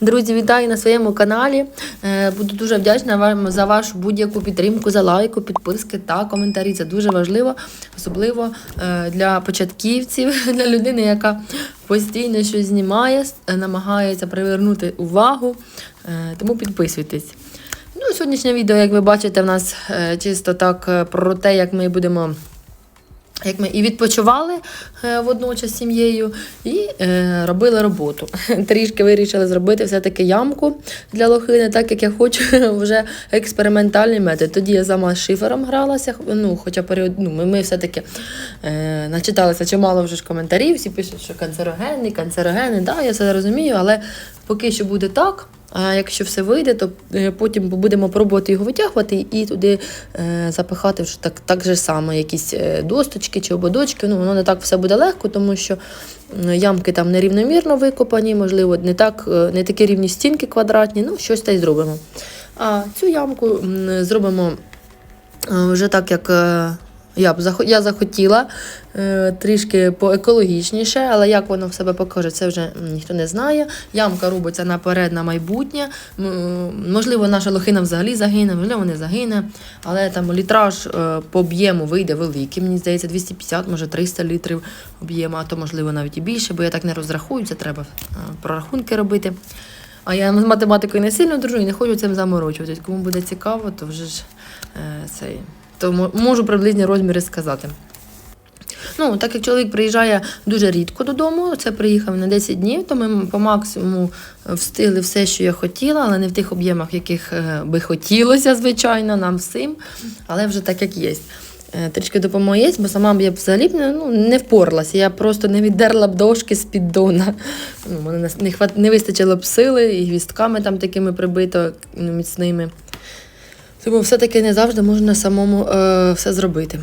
Друзі, вітаю на своєму каналі. Е, Буду дуже вдячна вам за вашу будь-яку підтримку, за лайку, підписки та коментарі. Це дуже важливо, особливо е, для початківців, для людини, яка постійно щось знімає, е, намагається привернути увагу. Тому підписуйтесь. Ну, сьогоднішнє відео, як ви бачите, в нас чисто так про те, як ми будемо. Як ми і відпочивали е, водночас з сім'єю, і е, робили роботу. Трішки вирішили зробити все-таки ямку для лохини, так як я хочу, вже експериментальний метод. Тоді я сама з шифером гралася, ну, хоча період, ну, ми, ми все-таки е, начиталися чимало вже ж коментарів, всі пишуть, що канцерогенний, канцерогенний, да, я все розумію, але поки що буде так. А якщо все вийде, то е, потім будемо пробувати його витягувати і туди е, запихати так, так же само якісь е, досточки чи ободочки. Ну, воно не так все буде легко, тому що ямки там нерівномірно викопані, можливо, не, так, не такі рівні стінки квадратні, ну, щось та й зробимо. А цю ямку зробимо вже так, як. Я б я захотіла е, трішки поекологічніше, але як воно в себе покаже, це вже ніхто не знає. Ямка робиться наперед на майбутнє. Можливо, наша лохина взагалі загине, можливо, не загине. Але там літраж е, по об'єму вийде великий. Мені здається, 250, може 300 літрів об'єму, а то можливо навіть і більше, бо я так не розрахую, це треба е, прорахунки робити. А я з математикою не сильно дружу і не хочу цим заморочуватись. Кому буде цікаво, то вже ж е, цей. То можу приблизні розміри сказати. Ну, так як чоловік приїжджає дуже рідко додому, це приїхав на 10 днів, то ми по максимуму встигли все, що я хотіла, але не в тих об'ємах, яких е, би хотілося, звичайно, нам всім, але вже так, як є. Е, Трішки допомоги бо сама б я взагалі ну, не впоралася. Я просто не віддерла б дошки з піддона. Ну, мене не вистачило б сили і гвістками там такими прибито ну, міцними. Тому все-таки не завжди можна самому е, все зробити.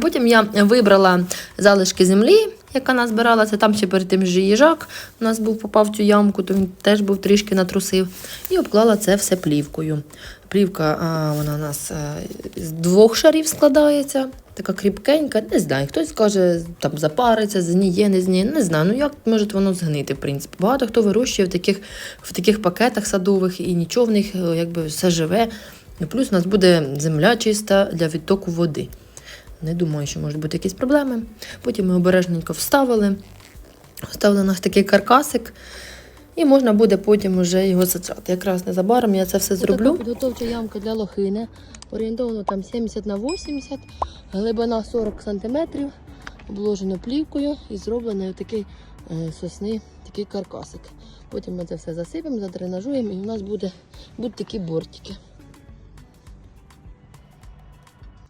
Потім я вибрала залишки землі, яка назбирала. Це там ще перед тим же їжак у нас був попав в цю ямку, то він теж був трішки натрусив. І обклала це все плівкою. Плівка а, вона у нас а, з двох шарів складається, така кріпкенька. Не знаю, хтось каже, там запариться, згніє, не згніє. Не знаю, ну як може воно згнити, в принципі. Багато хто вирощує в таких, в таких пакетах садових і нічого в них е, якби все живе. Плюс у нас буде земля чиста для відтоку води. Не думаю, що можуть бути якісь проблеми. Потім ми обережненько вставили. Вставили у нас такий каркасик, і можна буде потім вже його саджати. Якраз незабаром я це все зроблю. Підготовча ямка для лохини. Орієнтовно там 70 на 80, глибина 40 см, обложено плівкою і зроблений такий е, сосни, такий каркасик. Потім ми це все засипемо, задренажуємо і у нас буде, будуть такі бортики.